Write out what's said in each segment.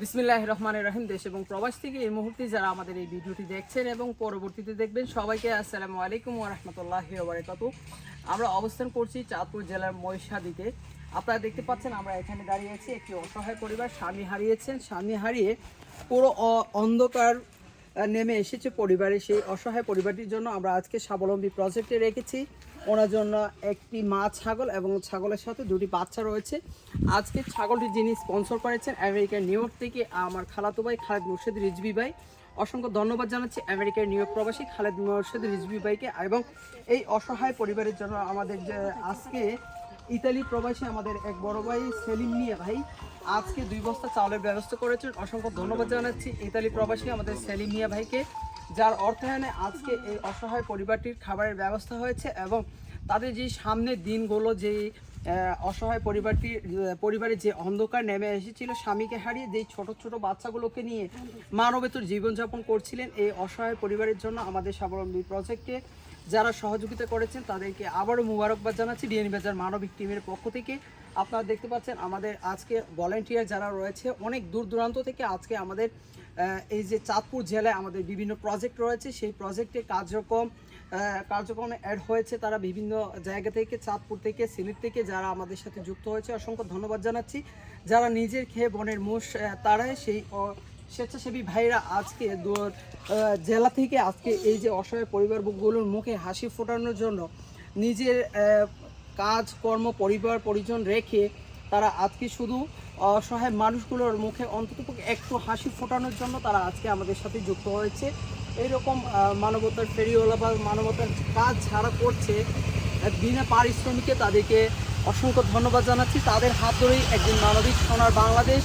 বিসমিল্লাহ রহমানের রহিম, দেশ এবং প্রবাস থেকে এই মুহূর্তে যারা আমাদের এই ভিডিওটি দেখছেন এবং পরবর্তীতে দেখবেন, সবাইকে আসসালামু আলাইকুম ওরহমতুল্লাহ বারকাত আমরা অবস্থান করছি চাঁদপুর জেলার মহিষাদিতে। আপনারা দেখতে পাচ্ছেন, আমরা এখানে দাঁড়িয়ে আছি। একটি অসহায় পরিবার স্বামী হারিয়েছেন। স্বামী হারিয়ে পুরো অন্ধকার নেমে এসেছে পরিবারে। সেই অসহায় পরিবারটির জন্য আমরা আজকে স্বাবলম্বী প্রজেক্টে রেখেছি। ওনার জন্য একটি মা ছাগল এবং ছাগলের সাথে দুটি বাচ্চা রয়েছে। আজকে ছাগলটি যিনি স্পন্সর করেছেন আমেরিকার নিউ ইয়র্ক থেকে আমার খালাতো ভাই খালেদ মুর্শেদ রিজবি ভাই। অসংখ্য ধন্যবাদ জানাচ্ছি আমেরিকার নিউ ইয়র্ক প্রবাসী খালেদ মুর্শেদ রিজবি ভাইকে এবং এই অসহায় পরিবারের জন্য আমাদের যে আজকে ইতালি প্রবাসী আমাদের এক বড় ভাই সেলিম নিয়ে ভাই আজকে দুই বস্তা চাউলের ব্যবস্থা করেছেন। অসংখ্য ধন্যবাদ জানাচ্ছি ইতালি প্রবাসী আমাদের সেলিম মিয়া ভাইকে। যার অর্থায়নে আজকে এই অসহায় পরিবারটির খাবারের ব্যবস্থা হয়েছে এবং তাদের যে সামনের দিনগুলো, যে অসহায় পরিবারটি পরিবারের যে অন্ধকার নেমে এসেছিল, স্বামীকে হারিয়ে যেই ছোট ছোট বাচ্চাগুলোকে নিয়ে মানবেতর জীবনযাপন করছিলেন, এই অসহায় পরিবারের জন্য আমাদের স্বাবলম্বী প্রজেক্টে যারা সহযোগিতা করেছেন, তাদেরকে আবারও মুবারকবাদ জানাচ্ছি ডিএনি বাজার মানবিক টিমের পক্ষ থেকে। আপনারা দেখতে পাচ্ছেন আমাদের আজকে ভলেন্টিয়ার যারা রয়েছে, অনেক দূর দূরান্ত থেকে আজকে আমাদের এই যে চাঁদপুর জেলায় আমাদের বিভিন্ন প্রজেক্ট রয়েছে, সেই প্রজেক্টে কার্যক্রম কার্যক্রমে অ্যাড হয়েছে। তারা বিভিন্ন জায়গা থেকে, চাঁদপুর থেকে, সিলেট থেকে যারা আমাদের সাথে যুক্ত হয়েছে, অসংখ্য ধন্যবাদ জানাচ্ছি। যারা নিজের খেয়ে বনের মোষ তারাই সেই স্বেচ্ছাসেবী ভাইরা আজকে জেলা থেকে আজকে এই যে অসহায় পরিবারগুলোর মুখে হাসি ফোটানোর জন্য নিজের কাজ, কর্ম, পরিবার, পরিজন রেখে তারা আজকে শুধু অসহায় মানুষগুলোর মুখে অন্তত একটু হাসি ফোটানোর জন্য তারা আজকে আমাদের সাথে যুক্ত হয়েছে। এইরকম মানবতার ফেরিওয়ালা বা মানবতার কাজ যারা করছে বিনা পারিশ্রমিকে তাদেরকে অসংখ্য ধন্যবাদ জানাচ্ছি। তাদের হাত ধরেই একদিন মানবিক সোনার বাংলাদেশ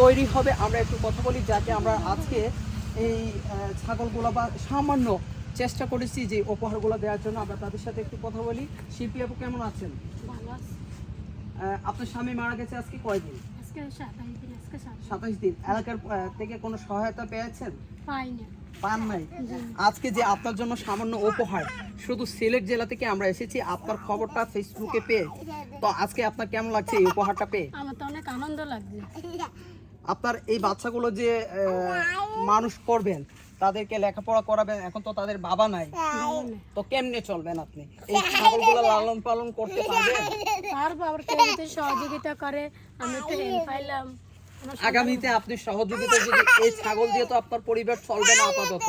তৈরি হবে। আমরা একটু কথা বলি যাতে আমরা আজকে এই ছাগলগুলো বা সামান্য চেষ্টা করেছি যে উপহারগুলো দেওয়ার জন্য আমরা তাদের সাথে একটু কথা বলি। শিল্পী আপু কেমন আছেন? আপনার স্বামী মারা গেছে আজকে কয়দিন? সাতাশ দিন সাতাশ সাতাশ দিন। এলাকার থেকে কোনো সহায়তা পেয়েছেন? পান নাই? আজকে যে আপনার জন্য সামান্য উপহার শুধু সিলেট জেলা থেকে আমরা এসেছি আপনার খবরটা ফেসবুকে পেয়ে। তো আজকে আপনার কেমন লাগছে এই উপহারটা পেয়ে? আমার তো অনেক আনন্দ লাগছে। আপনার এই বাচ্চাগুলো যে মানুষ করবেন তাদেরকে লেখাপড়া করাবেন এখন তো তাদের বাবা নাই। তো কেমনে চলবেন আপনি? এই ছাগলগুলো লালন পালন করতে পারবেন? পারব আবার কেউ যদি সহযোগিতা করে আমি একটু হেল্প পাইলাম। আগামীতে আপনি সহযোগিতা যদি এই ছাগল দিয়ে তো আপনার পরিবার চলবে না আপাতত।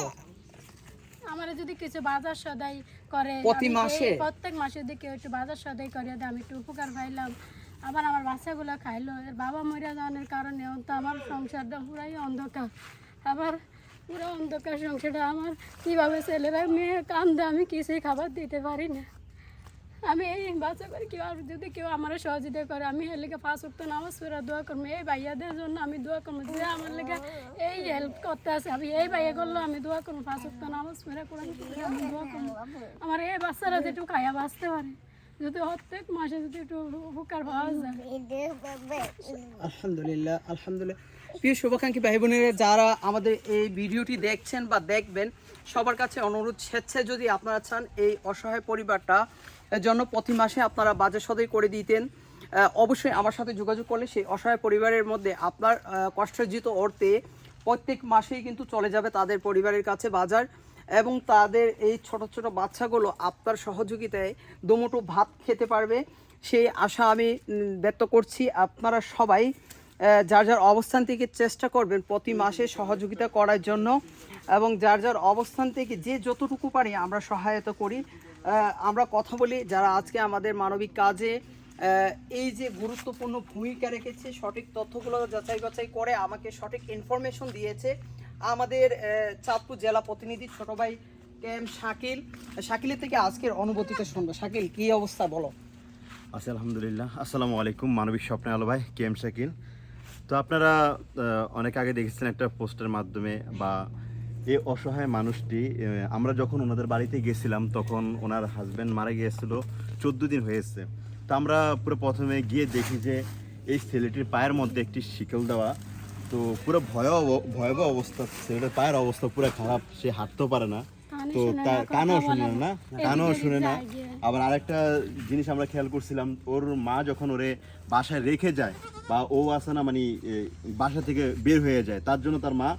আমার যদি কিছু বাজার সদাই করে প্রতি মাসে? প্রত্যেক মাসে যদি কেউ একটু বাজার সদাই করে দেয় আমি একটু উপকার পাইলাম। আবার আমার বাচ্চাগুলো খাইলো এর বাবা মরে যাওয়ার কারণে তো আমার সংসারটা পুরাই অন্ধকার। আবার পুরো অন্ধকার সংসারটা আমার। কীভাবে ছেলেরা মেয়ে কান্দে, আমি কিছুই খাবার দিতে পারি না। আমি এই বাচ্চা করে কেউ আর যদি কেউ আমার সহযোগিতা করে, আমি এর লেগে পাঁচ উক্ত নামাজ পড়া দোয়া করব। এই ভাইয়াদের জন্য আমি দোয়া করব যে আমার লেগে এই হেল্প করতে আছে। আমি এই ভাইয়া করল আমি দোয়া করব, পাঁচ উক্ত নামাজ কোরআন পড়ে আমি দোয়া করব। আমার এই বাচ্চারা যেটু খাইয়া বাঁচতে পারে। যদি প্রত্যেক মাসে যদি একটু উপকার পাওয়া যায়। আলহামদুলিল্লাহ আলহামদুলিল্লাহ। প্রিয় শুভাকাঙ্ক্ষী ভাই বোনেরা যারা আমাদের এই ভিডিওটি দেখছেন বা দেখবেন, সবার কাছে অনুরোধ, স্বেচ্ছায় যদি আপনারা চান এই অসহায় পরিবারটা জন্য প্রতি মাসে আপনারা বাজার সদাই করে দিতেন অবশ্যই আমার সাথে যোগাযোগ করলে সেই অসহায় পরিবারের মধ্যে আপনার কষ্টার্জিত অর্থে প্রত্যেক মাসেই কিন্তু চলে যাবে তাদের পরিবারের কাছে বাজার। এবং তাদের এই ছোট ছোট বাচ্চাগুলো আপনার সহযোগিতায় দুমুটো ভাত খেতে পারবে। সেই আশা আমি ব্যক্ত করছি। আপনারা সবাই যার যার অবস্থান থেকে চেষ্টা করবেন প্রতি মাসে সহযোগিতা করার জন্য এবং যার যার অবস্থান থেকে যে যতটুকু পারি আমরা সহায়তা করি। আমরা কথা বলি, যারা আজকে আমাদের মানবিক কাজে এই যে গুরুত্বপূর্ণ ভূমিকা রেখেছে, সঠিক তথ্যগুলো যাচাই বাছাই করে আমাকে সঠিক ইনফরমেশন দিয়েছে। আমাদের চাঁদপুর জেলা প্রতিনিধি ছোট ভাই এম শাকিল। শাকিলের থেকে আজকের অনুভূতিটা শুনব। শাকিল, কি অবস্থা বলো? আছি, আলহামদুলিল্লাহ। আসসালামু আলাইকুম, মানবিক স্বপ্নে আলো ভাই, কে এম শাকিল? তো আপনারা অনেক আগে দেখেছেন একটা পোস্টের মাধ্যমে বা এই অসহায় মানুষটি আমরা যখন ওনাদের বাড়িতে গেছিলাম, তখন ওনার হাজব্যান্ড মারা গিয়েছিল, চোদ্দ দিন হয়েছে। তো আমরা পুরো প্রথমে গিয়ে দেখি যে এই ছেলেটির পায়ের মধ্যে একটি শিকল দেওয়া তো পুরো ভয়াবহ ভয়াবহ অবস্থা ছেলেটার পায়ের অবস্থা পুরো খারাপ সে হাঁটতেও পারে না। তো তার কানও শুনে না। কানও শুনে না। আবার আরেকটা জিনিস আমরা খেয়াল করছিলাম ওর মা যখন ওরে বাসায় রেখে যায় বা ও আসে না মানে বাসা থেকে বের হয়ে যায় তার জন্য তার মা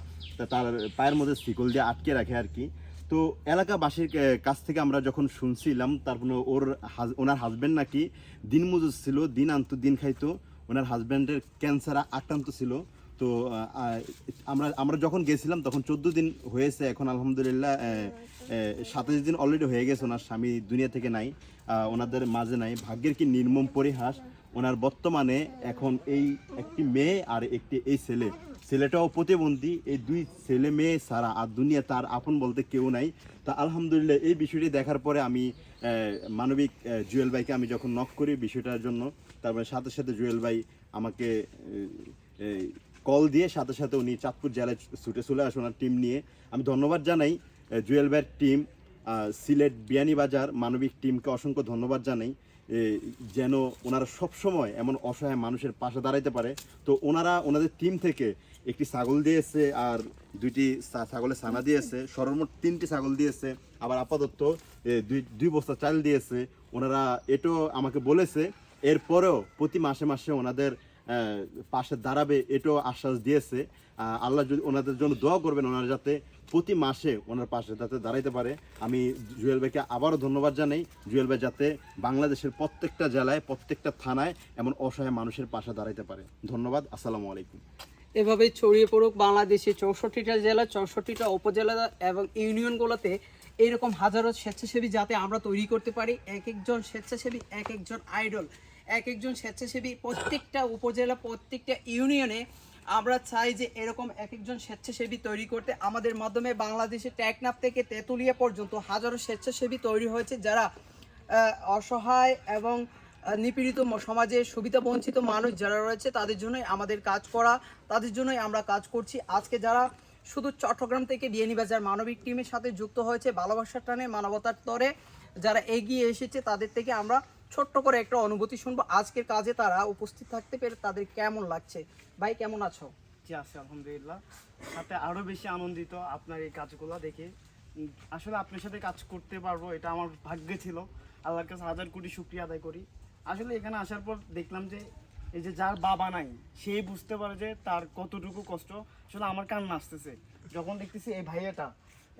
তার পায়ের মধ্যে শিকল দিয়ে আটকে রাখে আর কি। তো এলাকাবাসীর কাছ থেকে আমরা যখন শুনছিলাম তারপরে ওর হাজ- ওনার হাজব্যান্ড নাকি দিন মজুর ছিল দিন আনতো দিন খাইতো ওনার হাজব্যান্ডের ক্যান্সার আক্রান্ত ছিল। তো আমরা আমরা যখন গেছিলাম, তখন চোদ্দ দিন হয়েছে, এখন আলহামদুলিল্লাহ সাতাশ দিন অলরেডি হয়ে গেছে, ওনার স্বামী দুনিয়া থেকে নাই ওনাদের মাঝে নাই। ভাগ্যের কি নির্মম পরিহাস, ওনার বর্তমানে এখন এই একটি মেয়ে আর একটি এই ছেলে। ছেলেটাও প্রতিবন্ধী, এই দুই ছেলে মেয়ে ছাড়া আর দুনিয়া তার আপন বলতে কেউ নাই। তা আলহামদুলিল্লাহ, এই বিষয়টি দেখার পরে আমি মানবিক জুয়েল ভাইকে আমি যখন নক করি বিষয়টার জন্য, তারপরে সাথে সাথে জুয়েল ভাই আমাকে কল দিয়ে সাথে সাথে উনি চাঁদপুর জেলায় ছুটে চলে আসে ওনার টিম নিয়ে। আমি ধন্যবাদ জানাই জুয়েল ভাইয়ের টিম সিলেট বিয়ানীবাজার মানবিক টিমকে অসংখ্য ধন্যবাদ জানাই যেন ওনারা সবসময় এমন অসহায় মানুষের পাশে দাঁড়াইতে পারে। তো ওনারা ওনাদের টিম থেকে একটি ছাগল দিয়েছে আর দুইটি ছাগলের ছানা দিয়েছে সর্বমোট তিনটি ছাগল দিয়েছে, আবার আপাতত দুই দুই বস্তা চাল দিয়েছে। ওনারা এটাও আমাকে বলেছে, এরপরেও প্রতি মাসে মাসে ওনাদের পাশে দাঁড়াবে, এটাও আশ্বাস দিয়েছে। আল্লাহ যদি ওনাদের জন্য দোয়া করবেন ওনারা যাতে প্রতি মাসে ওনার পাশে যাতে দাঁড়াইতে পারে। আমি জুয়েল ভাইকে আবারও ধন্যবাদ জানাই। জুয়েল ভাই যাতে বাংলাদেশের প্রত্যেকটা জেলায়, প্রত্যেকটা থানায় এমন অসহায় মানুষের পাশে দাঁড়াইতে পারে। ধন্যবাদ, আসসালামু আলাইকুম। এভাবে ছড়িয়ে পড়ুক বাংলাদেশে চৌষট্টিটা জেলা, চৌষট্টিটা উপজেলা এবং ইউনিয়নগুলোতে। এইরকম হাজারো স্বেচ্ছাসেবী যাতে আমরা তৈরি করতে পারি। এক একজন স্বেচ্ছাসেবী, এক একজন আইডল। এক একজন স্বেচ্ছাসেবী, প্রত্যেকটা উপজেলা, প্রত্যেকটা ইউনিয়নে আমরা চাই যে এরকম এক একজন স্বেচ্ছাসেবী তৈরি করতে। আমাদের মাধ্যমে বাংলাদেশে ট্যাকনাপ থেকে তেঁতুলিয়া পর্যন্ত হাজারো স্বেচ্ছাসেবী তৈরি হয়েছে যারা অসহায় এবং নিপীড়িত সমাজে সুবিধা বঞ্চিত মানুষ যারা রয়েছে, তাদের জন্যই আমাদের কাজ করা, তাদের জন্যই আমরা কাজ করছি। আজকে যারা শুধু চট্টগ্রাম থেকে বিয়ানীবাজার মানবিক টিমের সাথে যুক্ত হয়েছে, ভালোবাসার টানে মানবতার তরে যারা এগিয়ে এসেছে, তাদের থেকে আমরা ছোট্ট করে একটা অনুভূতি শুনব। আজকের কাজে তারা উপস্থিত থাকতে পেরে তাদের কেমন লাগছে? ভাই, কেমন আছো? জি, আছে, আলহামদুলিল্লাহ। সাথে আরও বেশি আনন্দিত আপনার এই কাজগুলো দেখে। আসলে আপনার সাথে কাজ করতে পারব, এটা আমার ভাগ্যে ছিল। আল্লাহর কাছে হাজার কোটি শুক্রিয়া আদায় করি। আসলে এখানে আসার পর দেখলাম যে, এই যে যার বাবা নাই, সেই বুঝতে পারে যে তার কতটুকু কষ্ট। আসলে আমার কান্না আসতেছে। যখন দেখতেছি এই ভাইয়াটা,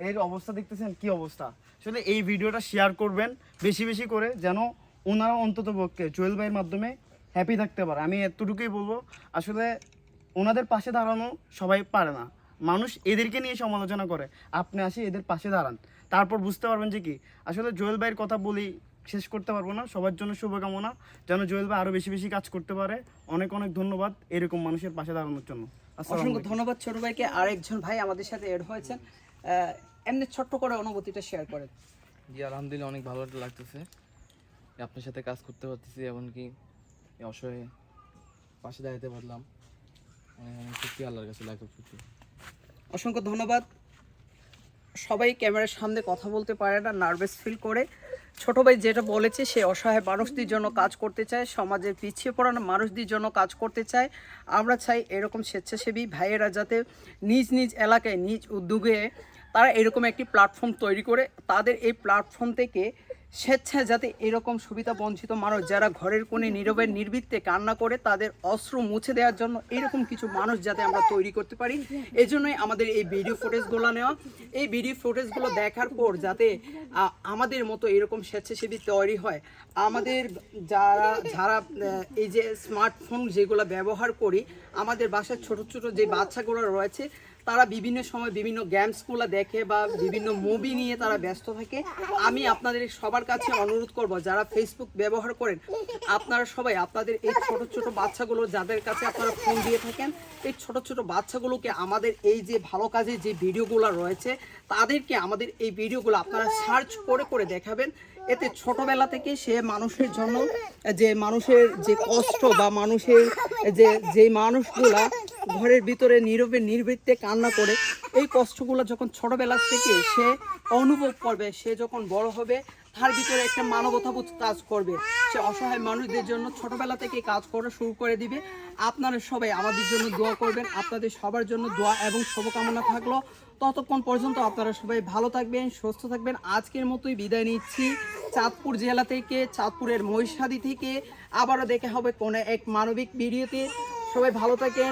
এর অবস্থা দেখতেছেন কি অবস্থা? আসলে এই ভিডিওটা শেয়ার করবেন, বেশি বেশি করে যেন ওনারা অন্তত পক্ষে জুয়েল ভাইয়ের মাধ্যমে হ্যাপি থাকতে পারে। আমি এতটুকুই বলব আসলে ওনাদের পাশে দাঁড়ানো সবাই পারে না। মানুষ এদেরকে নিয়ে সমালোচনা করে আপনি আসি এদের পাশে দাঁড়ান। তারপর বুঝতে পারবেন যে কি আসলে জুয়েল ভাইয়ের কথা বলি শেষ করতে পারব না। সবার জন্য শুভকামনা যেন জুয়েল ভাই আরও বেশি বেশি কাজ করতে পারে। অনেক অনেক ধন্যবাদ এরকম মানুষের পাশে দাঁড়ানোর জন্য। অসংখ্য ধন্যবাদ ছোট ভাইকে। আরেকজন ভাই আমাদের সাথে এড হয়েছেন। আহ, এমনি ছোট্ট করে অনুভূতিটা শেয়ার করেন। জি আলহামদুলিল্লাহ অনেক ভালো লাগতেছে। আপনার সাথে কাজ করতে পারতেছি, এমনকি অসহায় পাশে দাঁড়াতে পারলাম। সত্যি আল্লাহর কাছে লাখ সত্যি। অসংখ্য ধন্যবাদ। সবাই ক্যামেরার সামনে কথা বলতে পারে না নার্ভাস ফিল করে। ছোট ভাই যেটা বলেছে, সে অসহায় মানুষদের জন্য কাজ করতে চায়, সমাজের পিছিয়ে পড়ানো মানুষদের জন্য কাজ করতে চায়। আমরা চাই এরকম স্বেচ্ছাসেবী ভাইয়েরা যাতে নিজ নিজ এলাকায়, নিজ উদ্যোগে তারা এরকম একটি প্ল্যাটফর্ম তৈরি করে। তাদের এই প্ল্যাটফর্ম থেকে স্বেচ্ছায় যাতে এরকম সুবিধা বঞ্চিত মানুষ যারা ঘরের কোণে নীরবে নির্বৃত্তে কান্না করে, তাদের অস্ত্র মুছে দেওয়ার জন্য এরকম কিছু মানুষ যাতে আমরা তৈরি করতে পারি। এই জন্যই আমাদের এই ভিডিও ফুটেজগুলো নেওয়া। এই ভিডিও ফুটেজগুলো দেখার পর যাতে আমাদের মতো এরকম স্বেচ্ছাসেবী তৈরি হয়। আমাদের যারা যারা এই যে স্মার্টফোন যেগুলো ব্যবহার করি, আমাদের বাসার ছোট ছোট যে বাচ্চাগুলো রয়েছে তারা বিভিন্ন সময় বিভিন্ন গেমসগুলো দেখে বা বিভিন্ন মুভি নিয়ে তারা ব্যস্ত থাকে। আমি আপনাদের সবার কাছে অনুরোধ করব, যারা ফেসবুক ব্যবহার করেন, আপনারা সবাই আপনাদের এই ছোট ছোট বাচ্চাগুলো যাদের কাছে আপনারা ফোন দিয়ে থাকেন, এই ছোট ছোট বাচ্চাগুলোকে আমাদের এই যে ভালো কাজে যে ভিডিওগুলো রয়েছে, তাদেরকে আমাদের এই ভিডিওগুলো আপনারা সার্চ করে করে দেখাবেন। এতে ছোটবেলা থেকে সে মানুষের জন্য যে মানুষের যে কষ্ট বা মানুষের যে যে মানুষগুলা ঘরের ভিতরে নীরবে নির্বৃত্তে কান্না করে, এই কষ্টগুলো যখন ছোটবেলা থেকে সে অনুভব করবে, সে যখন বড় হবে, তার ভিতরে একটা মানবতাবোধ কাজ করবে। সে অসহায় মানুষদের জন্য ছোটবেলা থেকে কাজ করা শুরু করে দিবে। আপনারা সবাই আমাদের জন্য দোয়া করবেন, আপনাদের সবার জন্য দোয়া এবং শুভকামনা থাকল। ততক্ষণ পর্যন্ত আপনারা সবাই ভালো থাকবেন, সুস্থ থাকবেন। আজকের মতোই বিদায় নিচ্ছি। চাঁদপুর জেলা থেকে, চাঁদপুরের মহিষাদি থেকে। আবারও দেখা হবে কোনো এক মানবিক ভিডিওতে। সবাই ভালো থাকেন।